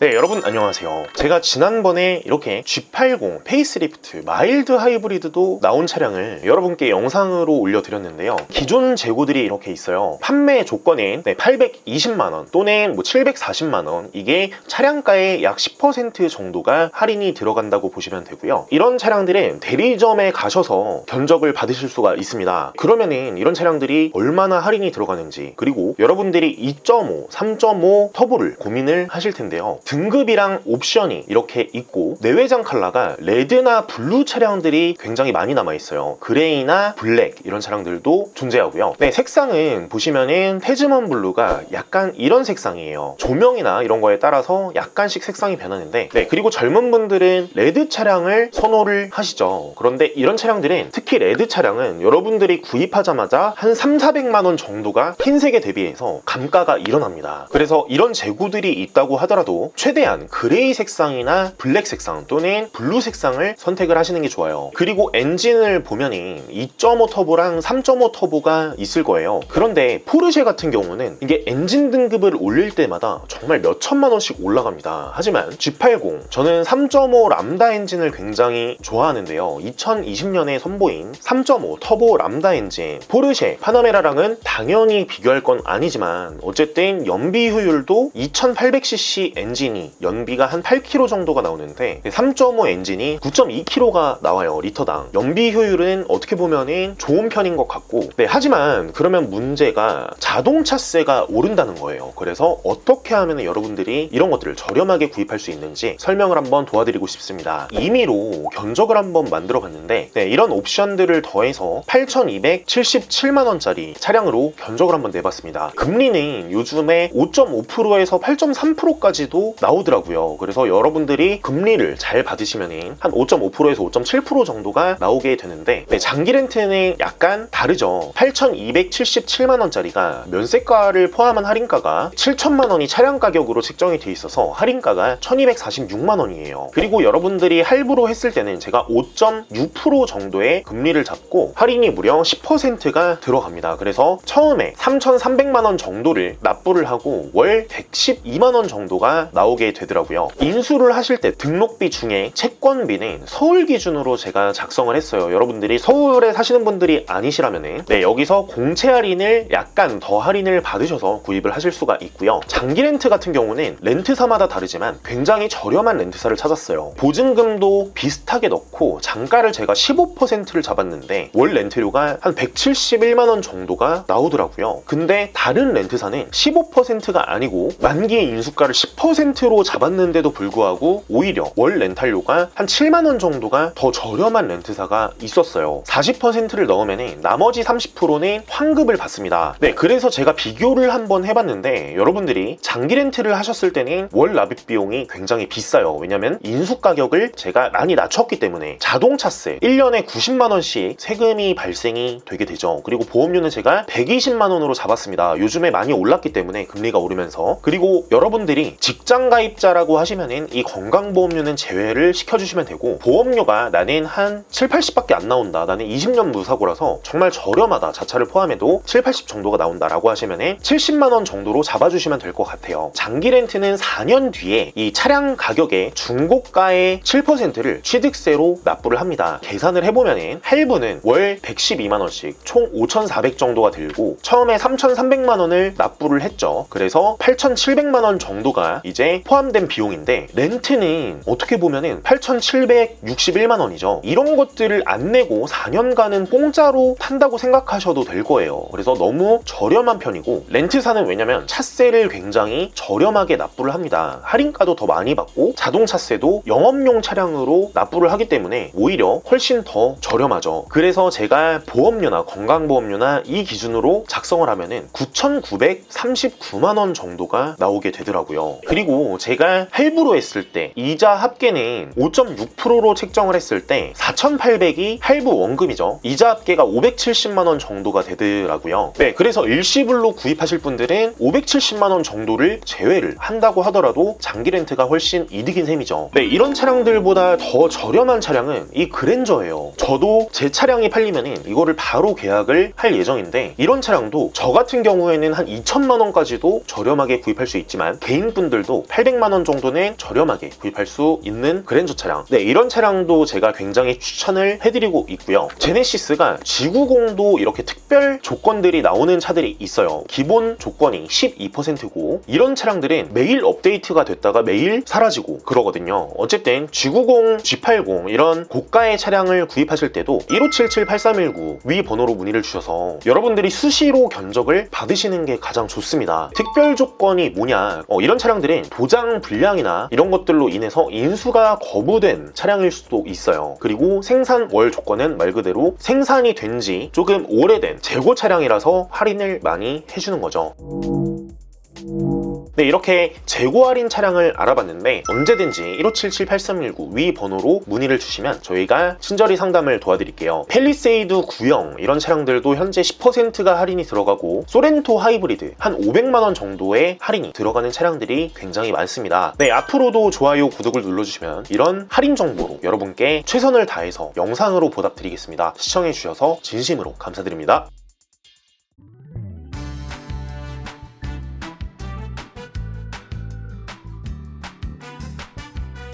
네, 여러분 안녕하세요. 제가 지난번에 이렇게 G80 페이스리프트 마일드 하이브리드도 나온 차량을 여러분께 영상으로 올려드렸는데요. 기존 재고들이 이렇게 있어요. 판매 조건인 820만원 또는 뭐 740만원 이게 차량가의 약 10% 정도가 할인이 들어간다고 보시면 되고요. 이런 차량들은 대리점에 가셔서 견적을 받으실 수가 있습니다. 그러면은 이런 차량들이 얼마나 할인이 들어가는지 그리고 여러분들이 2.5, 3.5 터보를 고민을 하실 텐데요. 등급이랑 옵션이 이렇게 있고 내외장 컬러가 레드나 블루 차량들이 굉장히 많이 남아 있어요. 그레이나 블랙 이런 차량들도 존재하고요. 네, 색상은 보시면은 테즈먼 블루가 약간 이런 색상이에요. 조명이나 이런 거에 따라서 약간씩 색상이 변하는데 네, 그리고 젊은 분들은 레드 차량을 선호를 하시죠. 그런데 이런 차량들은 특히 레드 차량은 여러분들이 구입하자마자 한 3, 400만 원 정도가 흰색에 대비해서 감가가 일어납니다. 그래서 이런 재고들이 있다고 하더라도 최대한 그레이 색상이나 블랙 색상 또는 블루 색상을 선택을 하시는 게 좋아요. 그리고 엔진을 보면은 2.5 터보랑 3.5 터보가 있을 거예요. 그런데 포르쉐 같은 경우는 이게 엔진 등급을 올릴 때마다 정말 몇 천만 원씩 올라갑니다. 하지만 G80 저는 3.5 람다 엔진을 굉장히 좋아하는데요. 2020년에 선보인 3.5 터보 람다 엔진 포르쉐 파나메라랑은 당연히 비교할 건 아니지만 어쨌든 연비 효율도 2800cc 엔진 이 연비가 한 8km 정도가 나오는데 3.5 엔진이 9.2km가 나와요 리터당. 연비 효율은 어떻게 보면은 좋은 편인 것 같고 네, 하지만 그러면 문제가 자동차세가 오른다는 거예요. 그래서 어떻게 하면 여러분들이 이런 것들을 저렴하게 구입할 수 있는지 설명을 한번 도와드리고 싶습니다. 임의로 견적을 한번 만들어 봤는데 네, 이런 옵션들을 더해서 8,277만원짜리 차량으로 견적을 한번 내봤습니다. 금리는 요즘에 5.5%에서 8.3%까지도 나오더라고요. 그래서 여러분들이 금리를 잘 받으시면 한 5.5%에서 5.7% 정도가 나오게 되는데 네, 장기 렌트는 약간 다르죠. 8,277만 원짜리가 면세가를 포함한 할인가가 7천만 원이 차량 가격으로 책정이 돼 있어서 할인가가 1,246만 원이에요. 그리고 여러분들이 할부로 했을 때는 제가 5.6% 정도의 금리를 잡고 할인이 무려 10%가 들어갑니다. 그래서 처음에 3,300만 원 정도를 납부를 하고 월 112만 원 정도가 나오 게 되더라고요. 인수를 하실 때 등록비 중에 채권비는 서울 기준으로 제가 작성을 했어요. 여러분들이 서울에 사시는 분들이 아니시라면은 네, 여기서 공채 할인을 약간 더 할인을 받으셔서 구입을 하실 수가 있고요. 장기 렌트 같은 경우는 렌트사마다 다르지만 굉장히 저렴한 렌트사를 찾았어요. 보증금도 비슷하게 넣고 장가를 제가 15%를 잡았는데 월 렌트료가 한 171만 원 정도가 나오더라고요. 근데 다른 렌트사는 15%가 아니고 만기 인수가를 10%로 잡았는데도 불구하고 오히려 월 렌탈료가 한 7만 원 정도가 더 저렴한 렌트사가 있었어요. 40%를 넣으면 나머지 30%는 환급을 받습니다. 네, 그래서 제가 비교를 한번 해봤는데 여러분들이 장기 렌트를 하셨을 때는 월 납입 비용이 굉장히 비싸요. 왜냐면 인수 가격을 제가 많이 낮췄기 때문에 자동차세 1년에 90만 원씩 세금이 발생이 되게 되죠. 그리고 보험료는 제가 120만 원으로 잡았습니다. 요즘에 많이 올랐기 때문에 금리가 오르면서 그리고 여러분들이 직장 가입자라고 하시면은 이 건강보험료는 제외를 시켜주시면 되고 보험료가 나는 한 7, 80밖에 안 나온다. 나는 20년 무사고라서 정말 저렴하다. 자차를 포함해도 7, 80 정도가 나온다라고 하시면은 70만 원 정도로 잡아주시면 될 것 같아요. 장기 렌트는 4년 뒤에 이 차량 가격의 중고가의 7%를 취득세로 납부를 합니다. 계산을 해보면은 할부는 월 112만 원씩 총 5,400 정도가 들고 처음에 3,300만 원을 납부를 했죠. 그래서 8,700만 원 정도가 이제 포함된 비용인데 렌트는 어떻게 보면은 8,761만 원이죠. 이런 것들을 안 내고 4년간은 공짜로 탄다고 생각하셔도 될 거예요. 그래서 너무 저렴한 편이고 렌트사는 왜냐면 차세를 굉장히 저렴하게 납부를 합니다. 할인가도 더 많이 받고 자동차세도 영업용 차량으로 납부를 하기 때문에 오히려 훨씬 더 저렴하죠. 그래서 제가 보험료나 건강보험료나 이 기준으로 작성을 하면은 9,939만 원 정도가 나오게 되더라고요. 그리고 제가 할부로 했을 때 이자 합계는 5.6%로 책정을 했을 때 4,800이 할부 원금이죠. 이자 합계가 570만 원 정도가 되더라고요. 네, 그래서 일시불로 구입하실 분들은 570만 원 정도를 제외를 한다고 하더라도 장기 렌트가 훨씬 이득인 셈이죠. 네, 이런 차량들보다 더 저렴한 차량은 이 그랜저예요. 저도 제 차량이 팔리면은 이거를 바로 계약을 할 예정인데 이런 차량도 저 같은 경우에는 한 2천만 원까지도 저렴하게 구입할 수 있지만 개인분들도 800만 원 정도는 저렴하게 구입할 수 있는 그랜저 차량. 네, 이런 차량도 제가 굉장히 추천을 해드리고 있고요. 제네시스가 지구공도 이렇게 특별 조건들이 나오는 차들이 있어요. 기본 조건이 12%고 이런 차량들은 매일 업데이트가 됐다가 매일 사라지고 그러거든요. 어쨌든 G90, G80 이런 고가의 차량을 구입하실 때도 1577-8319 위 번호로 문의를 주셔서 여러분들이 수시로 견적을 받으시는 게 가장 좋습니다. 특별 조건이 뭐냐? 어, 이런 차량들은 도장 불량이나 이런 것들로 인해서 인수가 거부된 차량일 수도 있어요. 그리고 생산 월 조건은 말 그대로 생산이 된 지 조금 오래된 재고 차량이라서 할인을 많이 해주는 거죠. 네, 이렇게 재고 할인 차량을 알아봤는데 언제든지 1577-8319 위 번호로 문의를 주시면 저희가 친절히 상담을 도와드릴게요. 펠리세이드 구형 이런 차량들도 현재 10%가 할인이 들어가고 소렌토 하이브리드 한 500만 원 정도의 할인이 들어가는 차량들이 굉장히 많습니다. 네, 앞으로도 좋아요, 구독을 눌러주시면 이런 할인 정보로 여러분께 최선을 다해서 영상으로 보답드리겠습니다. 시청해주셔서 진심으로 감사드립니다.